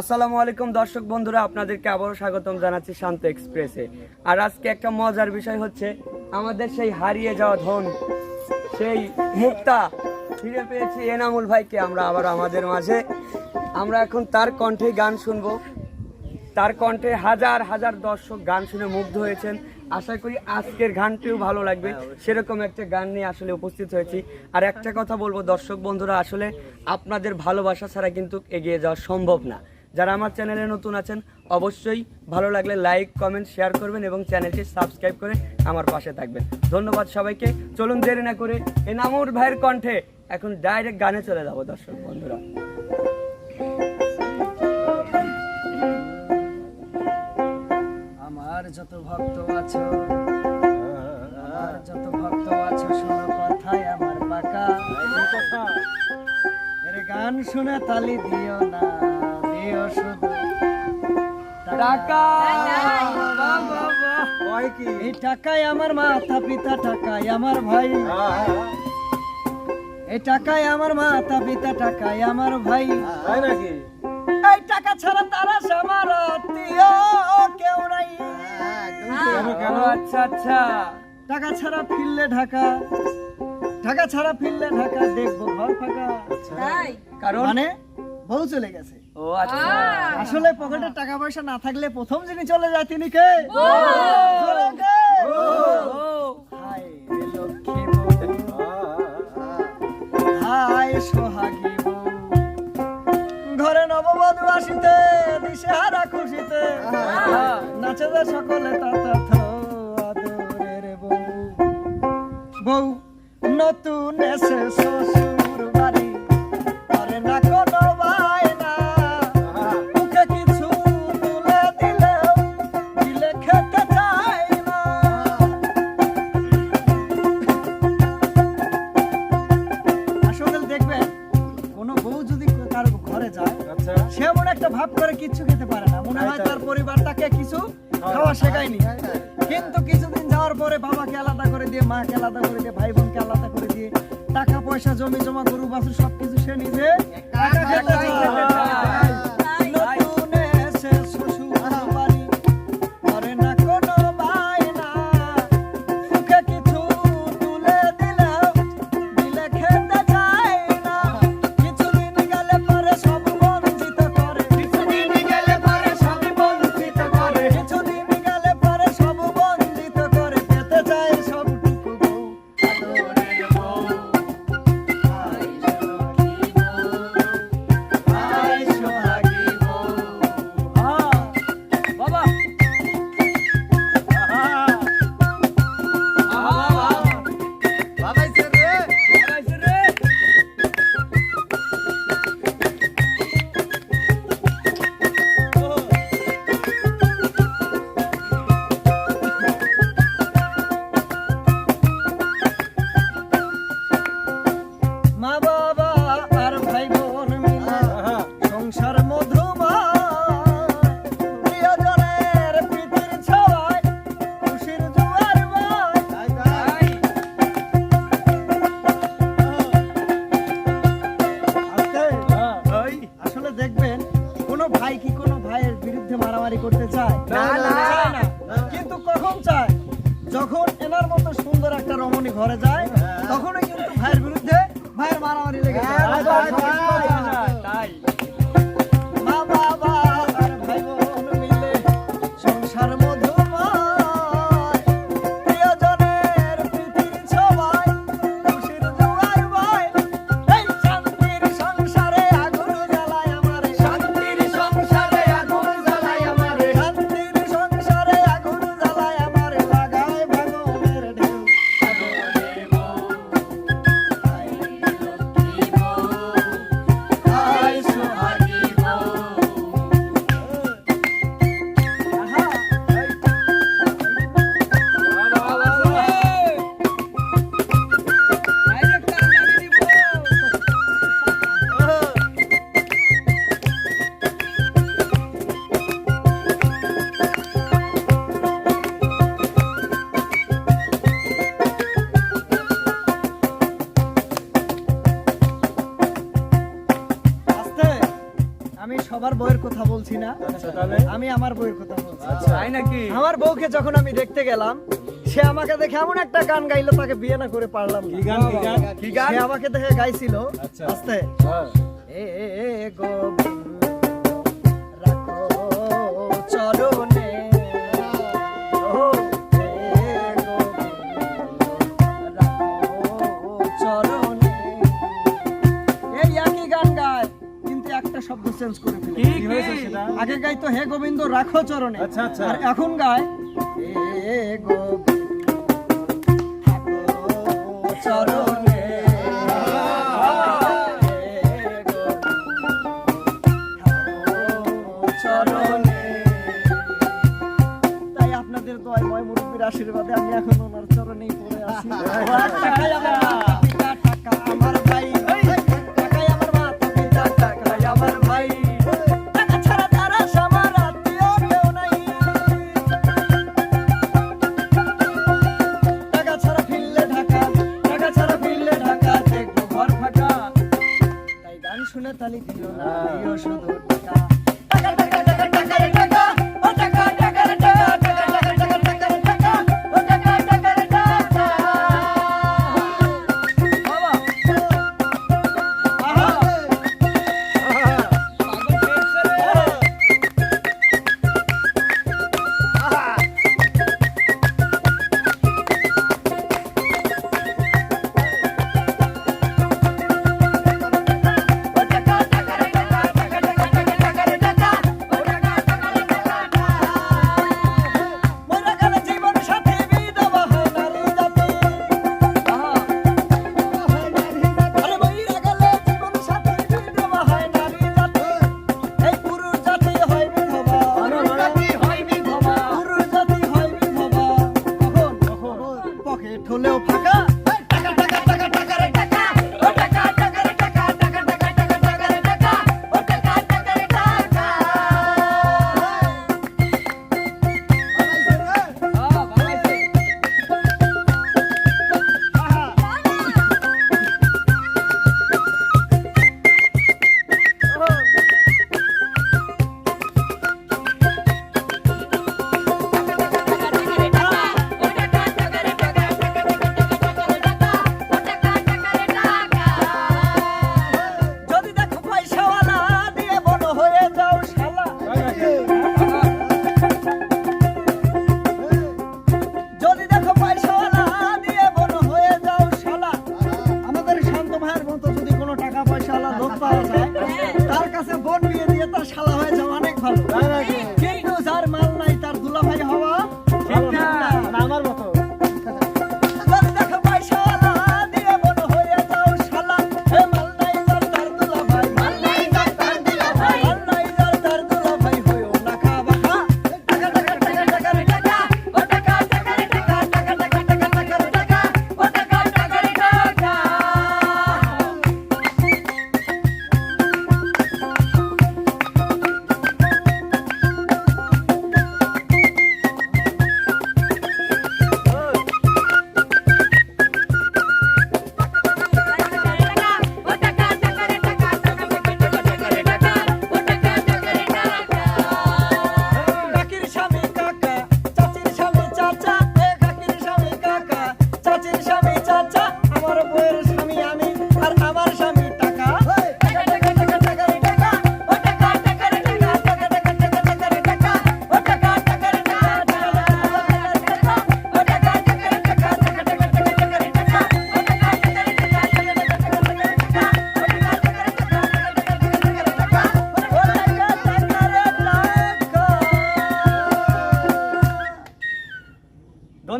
আসসালামু আলাইকুম দর্শক বন্ধুরা, আপনাদেরকে আবারও স্বাগতম জানাচ্ছি শান্ত এক্সপ্রেসে। আর আজকে একটা মজার বিষয় হচ্ছে, আমাদের সেই হারিয়ে যাওয়া ধন, সেই মুক্তা ফিরে পেয়েছি এনামুল ভাইকে আমরা আবার আমাদের মাঝে। আমরা এখন তার কণ্ঠে গান শুনব। তার কণ্ঠে হাজার হাজার দর্শক গান শুনে মুগ্ধ হয়েছেন। আশা করি আজকের গানটিও ভালো লাগবে। সেরকম একটা গান নিয়ে আসলে উপস্থিত হয়েছি। আর একটা কথা বলব দর্শক বন্ধুরা, আসলে আপনাদের ভালোবাসা ছাড়া কিন্তু এগিয়ে যাওয়া সম্ভব না। যারা আমার চ্যানেলে নতুন আছেন, অবশ্যই ভালো লাগলে লাইক কমেন্ট শেয়ার করবেন এবং চ্যানেলটি সাবস্ক্রাইব করে আমার পাশে থাকবেন। ধন্যবাদ সবাইকে। চলুন দেরি না করে এ এনামুর ভাইয়ের কণ্ঠে এখন ডাইরেক্ট গানে চলে যাব দর্শক বন্ধুরা। আমার যত ভক্ত আছো যত ভক্ত আছো, শোনো আমার পাকা। গান শুনে তালি দিও না। শুধু টাকা। বাহ, বাহ, বাহ। এই টাকায় আমার মাতা পিতা টাকায় আমার ভাই। এই টাকায় আমার মাতা পিতা টাকায় আমার ভাই। এই টাকা ছাড়া তারা আমার কেউ নাই। আচ্ছা আচ্ছা। টাকা ছাড়া ফিরলে ঢাকা। টাকা ছাড়া ফিরলে ঢাকা দেখব ঘর ফাঁকা। কারণ? মানে বউ চলে গেছে। ও আচ্ছা। আসলে পকেটে টাকা পয়সা না থাকলে প্রথম যিনি চলে যায় তিনি কে? সোহাগী ঘরে নববধূ আসিতে দিশে হারা খুশিতে নাচে যে সকলে তাতার্থ তাকে কিছু খাওয়া শেখায়নি। কিন্তু কিছুদিন যাওয়ার পরে বাবাকে আলাদা করে দিয়ে, মাকে আলাদা করে দিয়ে ভাই বোনকে আলাদা করে দিয়ে টাকা পয়সা জমি জমা গরু বাছুর সবকিছু সে নিজে একা যায় আমি সবার বইয়ের কথা বলছি না। আমি আমার বইয়ের কথা বলছি। নাকি? আমার বউকে যখন আমি দেখতে গেলাম সে আমাকে দেখে এমন একটা গান গাইলো তাকে বিয়ে না করে পারলাম আমাকে দেখে গাইছিল আস্তে। এ এ গো হে গোবিন্দ রাখো চরণে। আচ্ছা, আচ্ছা। আর এখন গায় হে গোবিন্দ।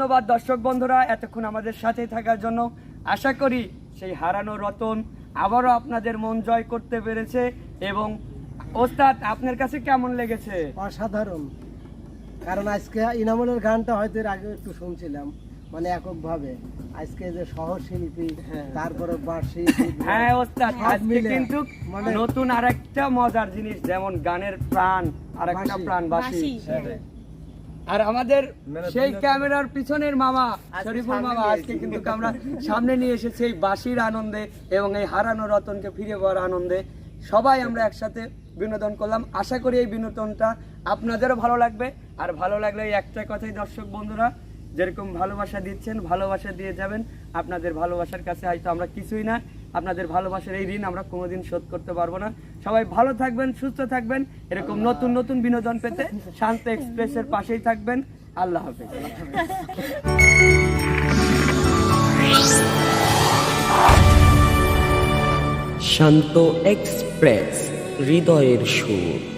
ধন্যবাদ দর্শক বন্ধুরা এতক্ষণ আমাদের সাথে থাকার জন্য। আশা করি সেই হারানো রতন আবারও আপনাদের মন জয় করতে পেরেছে এবং ওস্তাদ আপনার কাছে কেমন লেগেছে? অসাধারণ। কারণ আজকে ইনামুলের গানটা হয়তো এর আগে একটু শুনছিলাম মানে এককভাবে। আজকে যে সহশিল্পী তারপরে বার্ষিক হ্যাঁ ওস্তাদ আজকে কিন্তু মানে- নতুন আরেকটা মজার জিনিস যেমন গানের প্রাণ আরেকটা। প্রাণ বাসি হ্যাঁ। আর আমাদের সেই ক্যামেরার পিছনের মামা শরীফুল মামা আজকে কিন্তু আমরা সামনে নিয়ে এসেছি এই বাঁশির আনন্দে এবং এই হারানো রতনকে ফিরে পাওয়ার আনন্দে। সবাই আমরা একসাথে বিনোদন করলাম। আশা করি এই বিনোদনটা আপনাদেরও ভালো লাগবে। আর ভালো লাগলে এই একটা কথাই দর্শক বন্ধুরা যেরকম ভালোবাসা দিচ্ছেন ভালোবাসা দিয়ে যাবেন। আপনাদের ভালোবাসার কাছে হয়তো আমরা কিছুই না। আপনাদের ভালোবাসার এই ঋণ আমরা কোনোদিন শোধ করতে পারব না। সবাই ভালো থাকবেন সুস্থ থাকবেন। এরকম নতুন নতুন বিনোদন পেতে শান্ত এক্সপ্রেসের পাশেই থাকবেন। আল্লাহ হাফেজ। শান্ত এক্সপ্রেস হৃদয়ের সুর।